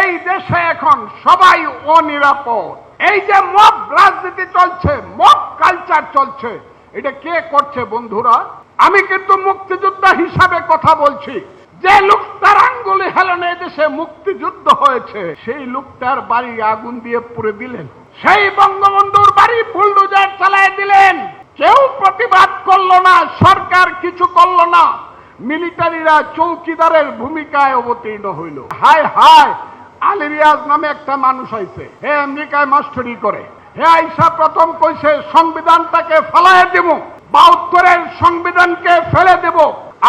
এই দেশে এখন সবাই অনিরাপদ। এই যে মব রাজনীতি চলছে, মব কালচার চলছে, এটা কে করছে বন্ধুরা? আমি কিন্তু মুক্তিযোদ্ধা হিসাবে কথা বলছি। যে লোকটার আঙ্গুলি হেলনে দেশে মুক্তিযুদ্ধ হয়েছে, সেই লোকটার বাড়ি আগুন দিয়ে পুড়ে দিলেন। সেই বঙ্গবন্ধুর বাড়ি বুলডোজার চালায় দিলেন। কেউ প্রতিবাদ করল না, সরকার কিছু করল না। মিলিটারিরা চৌকিদারের ভূমিকায় অবতীর্ণ হইল। হায় হায় আলী রিয়াজ নামে একটা মানুষ আইছে। হে আমেরিকায় মাস্টারি করে। হে আইসা প্রথম কইছে, সংবিধানটাকে ফেলায় দেব বাহাত্তরের সংবিধানকে ফেলে দেব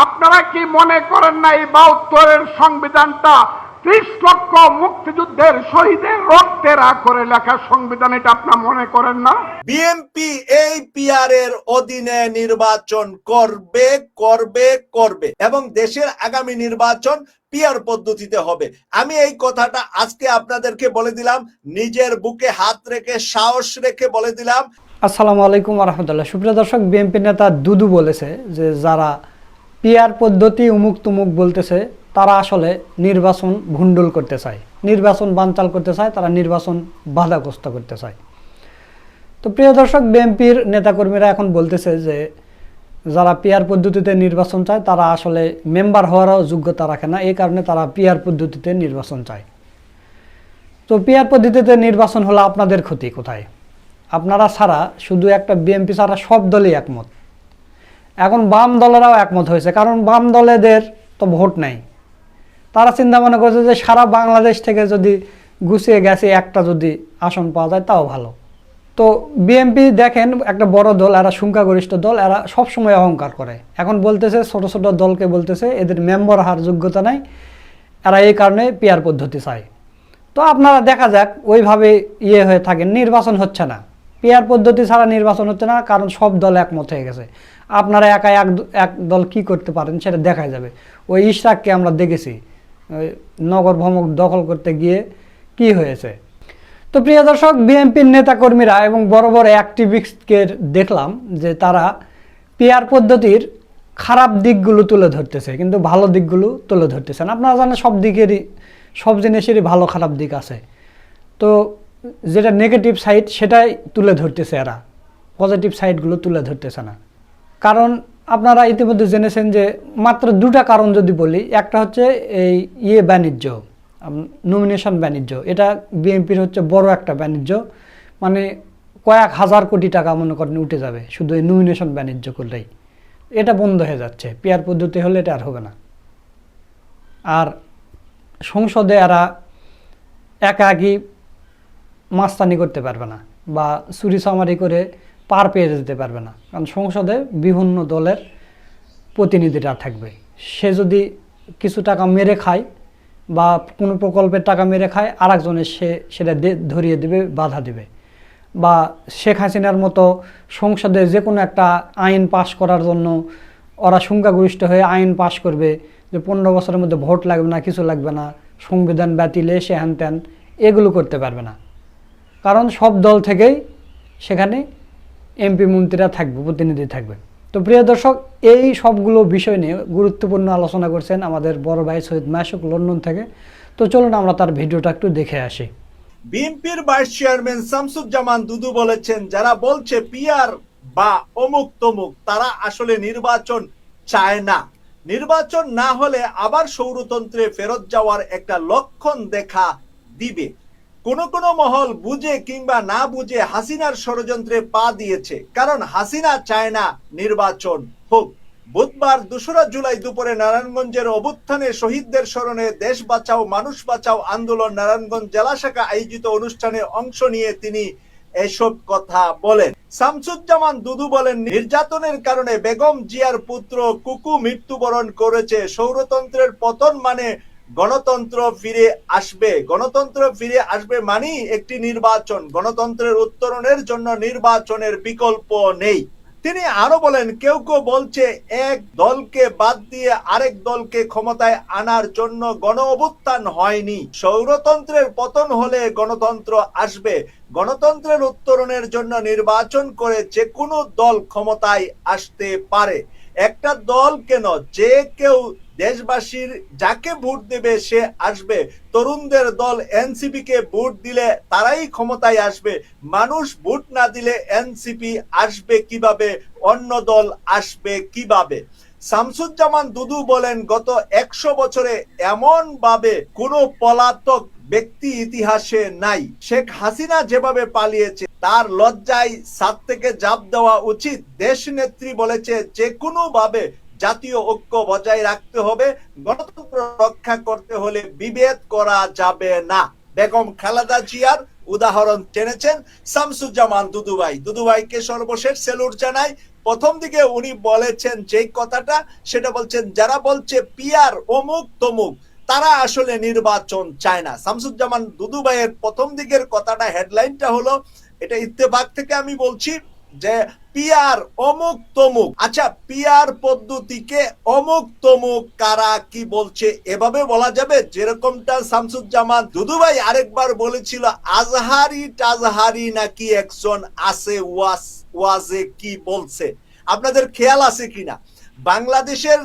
আপনারা কি মনে করেন না এই বাহাত্তরের সংবিধানটা ত্রিশ লক্ষ মুক্তিযুদ্ধের শহীদের রক্তের করে লেখা সংবিধান, এটা আপনার মনে করেন না? বিএনপি এই পিআর এর অধীনে নির্বাচন করবে করবে করবে। এবং দেশের আগামী নির্বাচন পিআর পদ্ধতিতে হবে। আমি এই কথাটা আজকে আপনাদেরকে বলে দিলাম, নিজের বুকে হাত রেখে, সাহস রেখে বলে দিলাম। আসসালামু আলাইকুম রহমতুল্লাহ সুপ্রিয় দর্শক, বিএনপি নেতা দুদু বলেছে যে, যারা পিয়ার পদ্ধতি উমুক তুমুক বলতেছে, তারা আসলে নির্বাচন ভুন্ডুল করতে চায়। নির্বাচন বানচাল করতে চায়, তারা নির্বাচন বাধাগ্রস্ত করতে চায়। তো প্রিয় দর্শক, বিএনপির নেতাকর্মীরা এখন বলতেছে যে যারা পিয়ার পদ্ধতিতে নির্বাচন চায়, তারা আসলে মেম্বার হওয়ারও যোগ্যতা রাখে না। এই কারণে তারা পিয়ার পদ্ধতিতে নির্বাচন চায়। তো পিয়ার পদ্ধতিতে নির্বাচন হলো আপনাদের ক্ষতি কোথায়? আপনারা ছাড়া শুধু একটা বিএনপি ছাড়া সব দলই একমত। এখন বাম দলেরাও একমত হয়েছে, কারণ বাম দলেদের তো ভোট নাই। তারা চিন্তা মনে করছে যে সারা বাংলাদেশ থেকে যদি গুছিয়ে গেছে একটা যদি আসন পাওয়া যায়, তাও ভালো। তো বিএনপি দেখেন, একটা বড় দল, এরা সংখ্যাগরিষ্ঠ দল, এরা সবসময় অহংকার করে। এখন বলতেছে, ছোট ছোট দলকে বলতেছে, এদের মেম্বার হার যোগ্যতা নাই, এরা এই কারণে পিয়ার পদ্ধতি চায়। তো আপনারা দেখা যাক, ওইভাবে ইয়ে হয়ে থাকেন, নির্বাচন হচ্ছে না। পিয়ার পদ্ধতি ছাড়া নির্বাচন হচ্ছে না, কারণ সব দল একমত হয়ে গেছে। আপনারা একা এক এক দল কি করতে পারেন, সেটা দেখা যাবে। ওই ইশরাককে আমরা দেখেছি নগর ভ্রমক দখল করতে গিয়ে কি হয়েছে? তো প্রিয় দর্শক, বিএনপির নেতাকর্মীরা এবং বড় বড় অ্যাক্টিভিস্টকে দেখলাম যে তারা পিয়ার পদ্ধতির খারাপ দিকগুলো তুলে ধরতেছে, কিন্তু ভালো দিকগুলো তুলে ধরতেছে না। আপনারা জানেন সব দিকেরই, সব জিনিসেরই ভালো খারাপ দিক আছে। তো যেটা নেগেটিভ সাইড সেটাই তুলে ধরতেছে এরা। পজিটিভ সাইডগুলো তুলে ধরতেছে না। কারণ আপনারা ইতিমধ্যে জেনেছেন যে মাত্র দুটা কারণ যদি বলি, একটা হচ্ছে এই ইয়ে বাণিজ্য। নমিনেশন বাণিজ্য। এটা বিএনপির হচ্ছে বড় একটা বাণিজ্য। মানে কয়েক হাজার কোটি টাকা মনে করেন উঠে যাবে শুধু এই নমিনেশন বাণিজ্য করলেই। এটা বন্ধ হয়ে যাচ্ছে। পিয়ার পদ্ধতি হলে এটা আর হবে না। আর সংসদে এরা একাকি মাস্তানি করতে পারবে না বা চুরি চামারি করে পার পেয়ে যেতে পারবে না। কারণ সংসদে বিভিন্ন দলের প্রতিনিধিরা থাকবে। সে যদি কিছু টাকা মেরে খায় বা কোনো প্রকল্পের টাকা মেরে খায় আর একজনের সে সেটা ধরিয়ে দেবে, বাধা দেবে। বা শেখ হাসিনার মতো সংসদে যে কোনো একটা আইন পাশ করার জন্য ওরা সংখ্যাগরিষ্ঠ হয়ে আইন পাশ করবে যে পনেরো বছরের মধ্যে ভোট লাগবে না, কিছু লাগবে না, সংবিধান বাতিলে সে হ্যান ত্যান, এগুলো করতে পারবে না। কারণ সব দল থেকেই সেখানে এমপি মন্ত্রীরা থাকবে, প্রতিনিধি থাকবে। তো প্রিয় দর্শক, এই সবগুলো বিষয় নিয়ে গুরুত্বপূর্ণ আলোচনা করছেন আমাদের বড় ভাই সৈয়দ মাসুক লন্ডন থেকে। তো চলুন আমরা তার ভিডিওটা একটু দেখে আসি। বিএনপির ভাইস চেয়ারম্যান শামসুজ্জামান দুদু বলেছেন, যারা বলছে পিআর বা অমুক তমুক, তারা আসলে নির্বাচন চায় না। নির্বাচন না হলে আবার সৌরতন্ত্রে ফেরত যাওয়ার একটা লক্ষণ দেখা দিবে। কোন কোন মহল বুঝে কিংবা না বুঝে হাসিনার ষড়যন্ত্রে পা দিয়েছে। কারণ হাসিনা চায় না নির্বাচন হোক। বুধবার দোসরা জুলাই দুপুরে নারায়ণগঞ্জের অভ্যুত্থানে শহীদদের স্মরণে দেশ বাঁচাও, মানুষ বাঁচাও আন্দোলন নারায়ণগঞ্জ জেলা শাখা আয়োজিত অনুষ্ঠানে অংশ নিয়ে তিনি এসব কথা বলেন। শামসুজ্জামান দুদু বলেন, নির্যাতনের কারণে বেগম জিয়ার পুত্র কুকু মৃত্যুবরণ করেছে। সৌরতন্ত্রের পতন মানে গণতন্ত্র ফিরে আসবে। গণতন্ত্র ফিরে আসবে মানেই একটি নির্বাচন। গণতন্ত্রের উত্তরণের জন্য নির্বাচনের বিকল্প নেই। তিনি আরও বলেন, কেউ কেউ বলছে এক দলকে বাদ দিয়ে আরেক দলকে ক্ষমতায় আনার জন্য গণ অভ্যুত্থান হয়নি। সৌরতন্ত্রের পতন হলে গণতন্ত্র আসবে। গণতন্ত্রের উত্তরণের জন্য নির্বাচন করে যে কোনো দল ক্ষমতায় আসতে পারে। একটা দল কেন? যে কেউ দেশবাসীর যাকে ভোট দেবে সে আসবে। তরুণদের দল এনসিপি কে ভোট দিলে তারাই ক্ষমতায় আসবে। মানুষ ভোট না দিলে এনসিপি আসবে কীভাবে? অন্য দল আসবে কীভাবে? শামসুজ্জামান দুদু বলেন, গত একশো বছরে এমন ভাবে কোনো পলাতক ব্যক্তি ইতিহাসে নাই। শেখ হাসিনা যেভাবে পালিয়েছে তার লজ্জায় সাত থেকে জাপ দেওয়া উচিত। দেশ নেত্রী বলেছে যে কোনো ভাবে জাতীয় ঐক্য বজায় রাখতে হবে। গণতন্ত্র রক্ষা করতে হলে বিভেদ করা যাবে না। বেগম খালেদা জিয়ার উদাহরণ টেনেছেন শামসুজ্জামান দুদুভাই। দুদুভাইকে সর্বশেষ সেলুট জানাই। প্রথম দিকে উনি বলেছেন যে কথাটা, সেটা বলছেন, যারা বলছে পিয়ার অমুক তমুক, তারা আসলে নির্বাচন চায় না। শামসুজ্জামান দুদুভাইয়ের প্রথম দিকের কথাটা, হেডলাইনটা হলো এটা ইত্তেফাক থেকে আমি বলছি যে পিয়ার অমুক তমুক আচ্ছা পিয়ার পদ্ধতিকে অমুক তমুক কারা কি বলছে এভাবে বলা যাবে? যেরকমটা শামসুজ্জামান দুদুভাই আরেকবার বলেছিল, আজহারি টাজহারি নাকি একজন আছে ওয়াস, ওয়াজে কি বলছে? আপনাদের খেয়াল আছে কিনা? বাংলাদেশের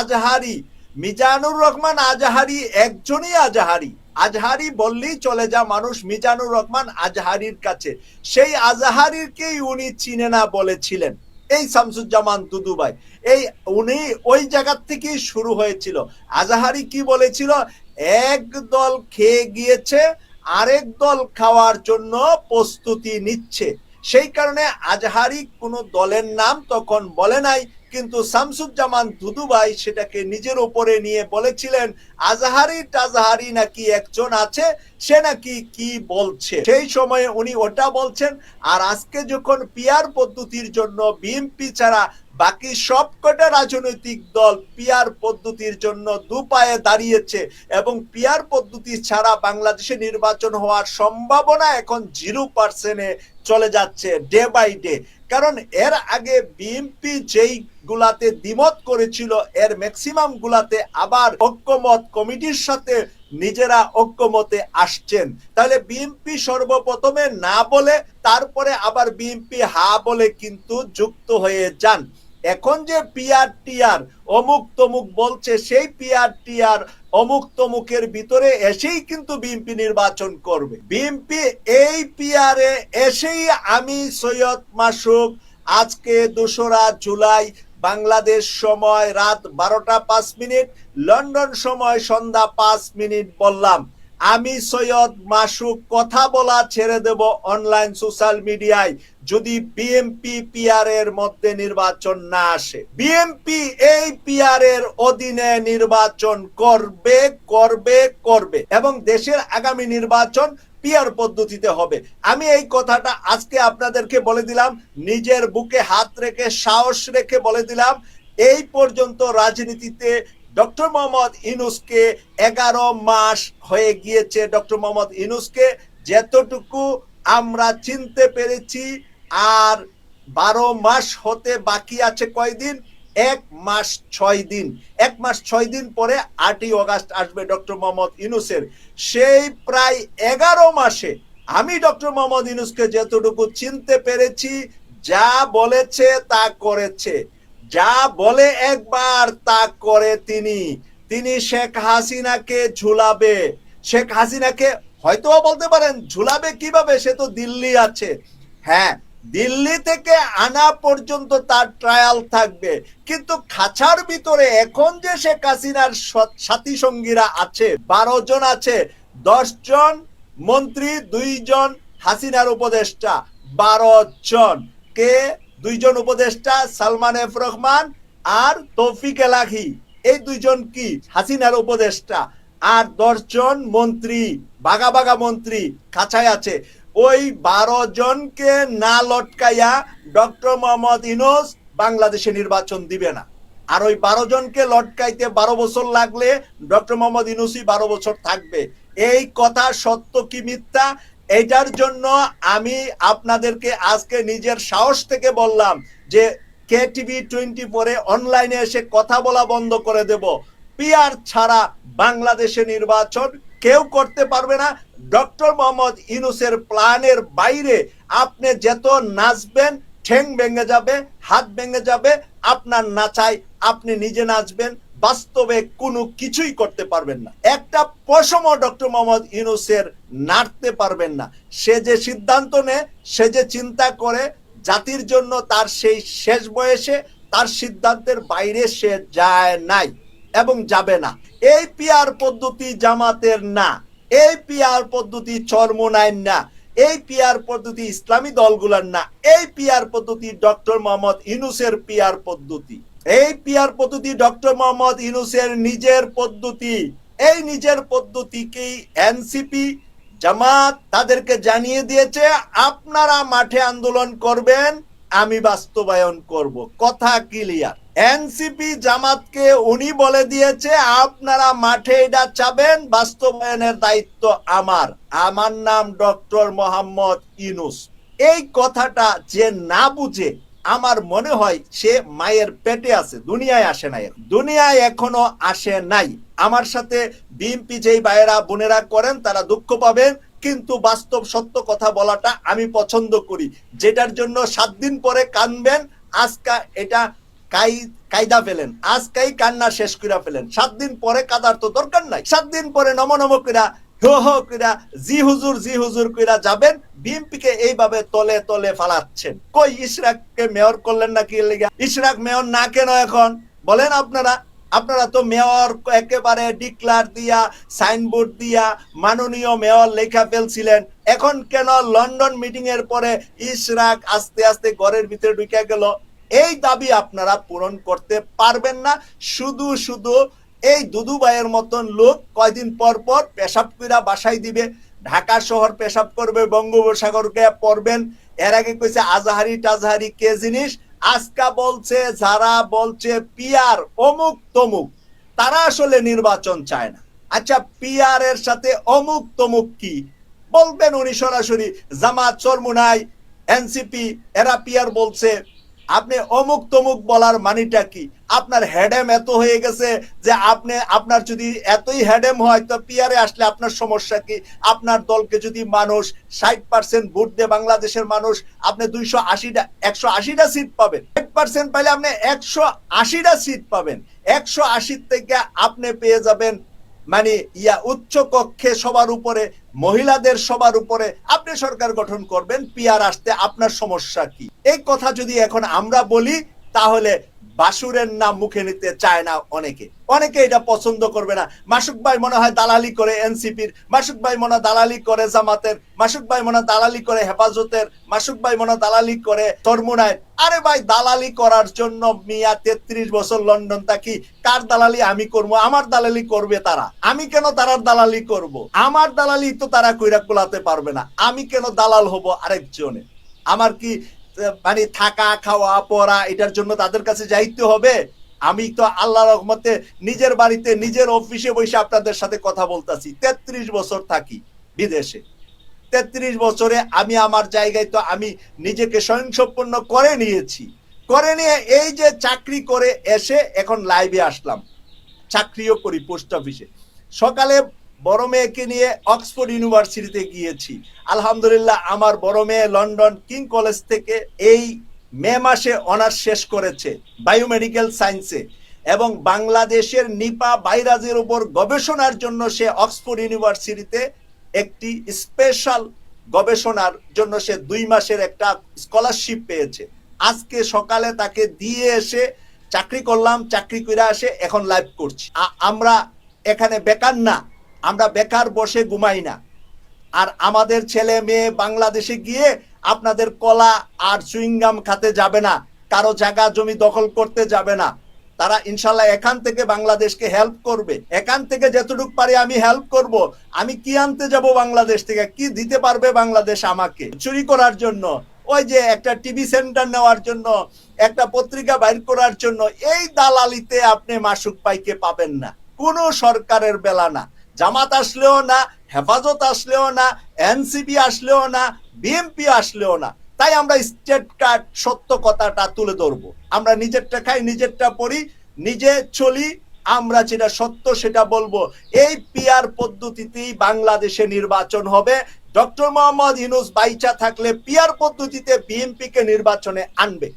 আজহারি, মিজানুর রহমান আজহারি একজনই আজহারি। আজহারি বললেই চলে যা মানুষ মিজানুর রহমান আজহারির কাছে। সেই আজহারিরকেই উনি চিনে না বলেছিলেন। এই শামসুজ্জামান দুদুভাই, এই উনি ওই জায়গার থেকেই শুরু হয়েছিল। আজহারি কি বলেছিল? এক দল খেয়ে গিয়েছে, আরেক দল খাওয়ার জন্য প্রস্তুতি নিচ্ছে। সেই কারণে আজহারি কোনো দলের নাম তখন বলে নাই কিন্তু শামসুজ্জামান দুদুভাই সেটাকে নিজের উপরে নিয়ে বলেছিলেন, আজহারি টাজহারি নাকি একজন আছে? সে নাকি কি বলছে? সেই সময়ে উনি ওটা বলছেন, আর আজকে যখন পিয়ার পদ্ধতির জন্য বিএমপি ছাড়া বাকি সবকটা রাজনৈতিক দল পিয়ার পদ্ধতির জন্য দু পায়ে দাঁড়িয়েছে এবং পিয়ার পদ্ধতি ছাড়া বাংলাদেশে নির্বাচন হওয়ার সম্ভাবনা এখন জিরো পার্সেন্টে চলে যাচ্ছে ডে বাই ডে কারণ এর আগে বিএনপি যেই গুলাতে দ্বিমত করেছিল, এর ম্যাক্সিমাম গুলাতে আবার ঐক্যমত কমিটির সাথে নিজেরা ঐক্যমতে আসছেন। তাহলে বিএনপি সর্বপ্রথমে না বলে তারপরে আবার বিএনপি হা বলে কিন্তু যুক্ত হয়ে যান। এখন যে পিয়ার টিয়ার অমুক তমুক বলছে, সেই পিয়ার টিয়ার অমুক তমুকের ভিতরে এসেই কিন্তু বিএনপি নির্বাচন করবে। বিএনপি এই পিয়ারে এসেই আমি সৈয়দ মাসুক আজকে দোসরা জুলাই বাংলাদেশ সময় রাত বারোটা পাঁচ মিনিট, লন্ডন সময় সন্ধ্যা পাঁচ মিনিট বললাম। আমি সৈয়দ মাসুক কথা বলা ছেড়ে দেব অনলাইন সোশ্যাল মিডিয়ায় যদি বিএমপি পিআর এর মধ্যে নির্বাচন না আসে। বিএমপি এই পিআর এর অধীনে নির্বাচন করবে করবে করবে এবং দেশের আগামী নির্বাচন পিয়ার পদ্ধতিতে হবে। আমি এই কথাটা আজকে আপনাদেরকে বলে দিলাম, নিজের বুকে হাত রেখে, সাহস রেখে বলে দিলাম। এই পর্যন্ত রাজনীতিতে ডক্টর মোহাম্মদ ইনুসকে এগারো মাস হয়ে গিয়েছে ডক্টর মোহাম্মদ ইনুসকে যতটুকু আমরা চিনতে পেরেছি, আর বারো মাস হতে বাকি আছে কয়দিন? এক মাস ছয় দিন। এক মাস ছয় দিন পরে আটই অগাস্ট আসবে ডক্টর মোহাম্মদ ইনুসের সেই প্রায় এগারো মাসে আমি ডক্টর মোহাম্মদ ইনুসকে যতটুকু চিনতে পেরেছি, যা বলেছে তা করেছে। যা বলে একবার তা করে তিনি। তিনি শেখ হাসিনাকে ঝুলাবে। শেখ হাসিনাকে হয়তো বলতে পারেন, ঝুলাবে কীভাবে? সে তো দিল্লি আছে। হ্যাঁ দিল্লি থেকে আনা পর্যন্ত তার ট্রায়াল থাকবে। কিন্তু খাঁচার ভিতরে এখন যে শেখ হাসিনার সাথী সঙ্গীরা আছে, বারো জন আছে, দশ জন মন্ত্রী দুইজন হাসিনার উপদেষ্টা, বারো জন। কে? দুইজন উপদেষ্টা সালমান এফ রহমান আর তৌফিক এলাহি। এই দুইজন কি? হাসিনার উপদেষ্টা। আর দশজন মন্ত্রী বাগা বাগা মন্ত্রী কাছায় আছে। ওই বারো জনকে না লটকাইয়া ডক্টর মোহাম্মদ ইনোস বাংলাদেশে নির্বাচন দিবে না। আর ওই বারো জনকে লটকাইতে বারো বছর লাগলে ডক্টর মোহাম্মদ ইনুসি বারো বছর থাকবে। এই কথা সত্য কি মিথ্যা? এটার জন্য আমি আপনাদেরকে আজকে নিজের সাহস থেকে বললাম যে কে টিভি টোয়েন্টি ফোরে অনলাইনে এসে কথা বলা বন্ধ করে দেব। পিআর ছাড়া বাংলাদেশে নির্বাচন কেউ করতে পারবে না। ডক্টর মোহাম্মদ ইনুসের প্ল্যানের বাইরে আপনি যত নাচবেন, ঠ্যাং ভেঙে যাবে, হাত ভেঙে যাবে, আপনার নাচাই আপনি নিজে নাচবেন। বাস্তবে কোনো কিছুই করতে পারবেন না। একটা পশম ডক্টর মোহাম্মদ ইউনুসের নাড়তে পারবেন না। সে যে সিদ্ধান্ত নেয়, সে যে চিন্তা করে, জাতির জন্য তার সেই শেষ বয়সে তার সিদ্ধান্তের বাইরে সে যায় নাই এবং যাবে না। এই পিয়ার পদ্ধতি জামাতের না, এই পিয়ার পদ্ধতি চরমোনাইন না, এই পিয়ার পদ্ধতি ইসলামী দলগুলার না, এই পিয়ার পদ্ধতি ডক্টর মোহাম্মদ ইনুসের পিয়ার পদ্ধতি। এই পিয়ার পদ্ধতি ডক্টর মোহাম্মদ ইনুসের নিজের পদ্ধতি। এই নিজের পদ্ধতিকেই এনসিপি? জামাত তাদেরকে জানিয়ে দিয়েছে, আপনারা মাঠে আন্দোলন করবেন, আমি বাস্তবায়ন করব। কথা ক্লিয়ার। এনসিপি জামাতকে উনি বলে দিয়েছে, আপনারা মাঠে এটা চাবেন, বাস্তবায়নের দায়িত্ব আমার। আমার নাম ডক্টর মোহাম্মদ ইনুস এই কথাটা যে না বুঝে আমার মনে হয় সে মায়ের পেটে আছে, দুনিয়ায় আসে নাই। দুনিয়ায় এখনও আসে নাই। আমার সাথে বিএমপি যেই ভাইয়েরা, বোনেরা করেন, তারা দুঃখ পাবেন, কিন্তু বাস্তব সত্য কথা বলাটা আমি পছন্দ করি। যেটার জন্য সাত দিন পরে কানবেন, আজকা এটা কাই, কায়দা ফেলেন, আজকাই কান্না শেষ করে ফেলেন। সাত দিন পরে কাদার তো দরকার নাই। সাত দিন পরে নম নম কইরা কইরা জি হুজুর জি হুজুর কইরা যাবেন। বিএনপি কে এইভাবে তলে তলে ফালাচ্ছেন। কই ইশরাককে মেয়র করলেন না কি লেগে? ইশরাক মেয়র না কেন এখন? বলেন আপনারা। আপনারা তো মেয়র একেবারে ডিক্লার দিয়া, সাইনবোর্ড দিয়া মাননীয় মেয়র লেখা ফেলছিলেন। এখন কেন লন্ডন মিটিং এর পরে ইশরাক আস্তে আস্তে ঘরের ভিতরে ঢুকে গেল? এই দাবি আপনারা পূরণ করতে পারবেন না। শুধু শুধু এই দুদু ভাইয়ের মতন লোক কয়দিন পর পর পেশাব কইরা বাসায় দিবে, ঢাকা শহর পেশাব করবে, বঙ্গোপসাগরকে পড়বেন এর আগে কইছে আজহারি টাজহারি কে জিনিস? আজকা বলছে, যারা বলছে পিয়ার, অমুক তমুক। তারা আসলে নির্বাচন চায় না। আচ্ছা পিয়ার এর সাথে অমুক তমুক কি? বলবেন উনি সরাসরি, জামাত চরমুনাই, এনসিপি, এরা পিয়ার বলছে। আপনি অমুক তমুক বলার মানিটা কি? আপনার হেডেম এত হয়ে গেছে যে আপনি, আপনার যদি এতই হেডেম হয়, তো পিয়ারে আসলে আপনার সমস্যা কি? আপনার দলকে যদি মানুষ ষাট পার্সেন্ট ভোট দেয় বাংলাদেশের মানুষ, আপনি দুইশো আশিটা, একশো আশিটা সিট পাবেন। ষাট পার্সেন্ট পাইলে আপনি একশো আশিটা সিট পাবেন। একশো আশির থেকে আপনি পেয়ে যাবেন মানে ইয়া উচ্চ কক্ষে সবার উপরে, মহিলাদের সবার উপরে, আপনি সরকার গঠন করবেন, পিয়ার আসতে আপনার সমস্যা কি? এই কথা যদি এখন আমরা বলি, তাহলে বাসুরের নাম মুখে নিতে চায় না অনেকে। অনেকে এটা পছন্দ করবে না। মাসুক ভাই মনে হয় দালালি করে এনসিপির মাসুক ভাই মনে দালালি করে জামাতের মাসুক ভাই মনে দালালি করে হেফাজতের মাসুক ভাই মনে দালালি করে তরমুনায় আরে ভাই, দালালি করার জন্য মিয়া তেত্রিশ বছর লন্ডন থাকি, কার দালালি আমি করব? আমার দালালি করবে তারা। আমি কেন তারার দালালি করব? আমার দালালি তো তারা কইরা কোলাতে পারবে না। আমি কেন দালাল হব আরেকজনে? আমার কি মানে থাকা, খাওয়া, পড়া, এটার জন্য তাদের কাছে যাইতে হবে। আমি তো আল্লাহ রহমতে নিজের বাড়িতে, নিজের অফিসে বসে আপনাদের সাথে কথা বলতেছি। তেত্রিশ বছর থাকি বিদেশে। তেত্রিশ বছরে আমি আমার জায়গায় তো আমি নিজেকে স্বয়ংসম্পন্ন করে নিয়েছি। করে নিয়ে এই যে চাকরি করে এসে এখন লাইভে আসলাম। চাকরিও করি, পোস্ট অফিসে। সকালে বড় মেয়েকে নিয়ে অক্সফোর্ড ইউনিভার্সিটিতে গিয়েছি। আলহামদুলিল্লাহ আমার বড় মেয়ে লন্ডন কিং কলেজ থেকে এই মে মাসে অনার্স শেষ করেছে বায়োমেডিক্যাল সায়েন্সে এবং বাংলাদেশের নিপা ভাইরাসের উপর গবেষণার জন্য সে অক্সফোর্ড ইউনিভার্সিটিতে একটি স্পেশাল গবেষণার জন্য সে দুই মাসের একটা স্কলারশিপ পেয়েছে। আজকে সকালে তাকে দিয়ে এসে চাকরি করলাম, চাকরি করে আসে এখন লাইভ করছি। আমরা এখানে বেকার না আমরা বেকার বসে ঘুমাই না। আর আমাদের ছেলে মেয়ে বাংলাদেশে গিয়ে আপনাদের কলা আর চুইংগাম খাতে যাবে না, কারও জায়গা জমি দখল করতে যাবে না। তারা ইনশাল্লাহ এখান থেকে বাংলাদেশকে হেল্প করবে। এখান থেকে যতটুকু পারি আমি হেল্প করব। আমি কি আনতে যাব বাংলাদেশ থেকে? কি দিতে পারবে বাংলাদেশ আমাকে? চুরি করার জন্য, ওই যে একটা টিভি সেন্টার নেওয়ার জন্য, একটা পত্রিকা বাইর করার জন্য, এই দালালিতে আপনি মাসুক পাইকে পাবেন না। কোনো সরকারের বেলা না। জামাত আসলেও না, হেফাজত আসলেও না, এনসিপি আসলেও না বিএমপি আসলেও না। তাই আমরা স্টেট সত্য কথাটা তুলে ধরবো। আমরা নিজেরটা খাই, নিজেরটা পড়ি, নিজে চলি, আমরা যেটা সত্য সেটা বলব। এই পিয়ার পদ্ধতিতেই বাংলাদেশে নির্বাচন হবে। ডক্টর মোহাম্মদ ইনুস বাইচা থাকলে পিয়ার পদ্ধতিতে বিএনপি কে নির্বাচনে আনবে।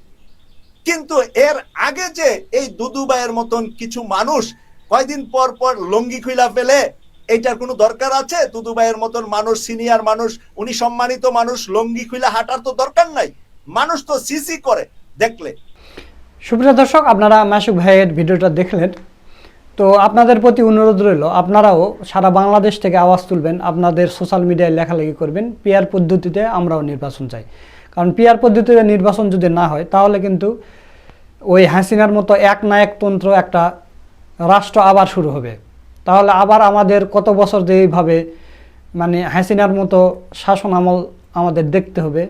কিন্তু এর আগে যে এই দুদুবাইয়ের মতন কিছু মানুষ কয়দিন পর পর লঙ্গি খুইলা ফেলে এইটার কোনো দরকার আছে? দুদুবাইয়ের মতন মানুষ সিনিয়র মানুষ, উনি সম্মানিত মানুষ, লঙ্গি খুলে হাঁটার তো দরকার নাই। মানুষ তো সিসি করে, দেখলে। সুপ্রিয় দর্শক, আপনারা মাসুক ভাইয়ের ভিডিওটা দেখলেন। তো আপনাদের প্রতি অনুরোধ রইল, আপনারাও সারা বাংলাদেশ থেকে আওয়াজ তুলবেন, আপনাদের সোশ্যাল মিডিয়ায় লেখালেখি করবেন পিয়ার পদ্ধতিতে আমরাও নির্বাচন চাই। কারণ পিয়ার পদ্ধতিতে নির্বাচন যদি না হয়, তাহলে কিন্তু ওই হাসিনার মতো এক না এক তন্ত্র একটা রাষ্ট্র আবার শুরু হবে। তাহলে আবার আমাদের কত বছর যে এইভাবে মানে হাসিনার মতো শাসন আমল আমাদের দেখতে হবে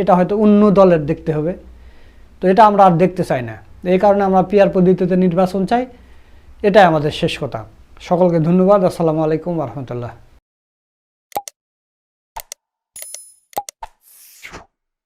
এটা হয়তো অন্য দলের দেখতে হবে। তো এটা আমরা আর দেখতে চাই না। এই কারণে আমরা পিয়ার পদ্ধতিতে নির্বাচন চাই। এটাই আমাদের শেষ কথা। সকলকে ধন্যবাদ। আসসালামু আলাইকুম রহমতুল্লাহ।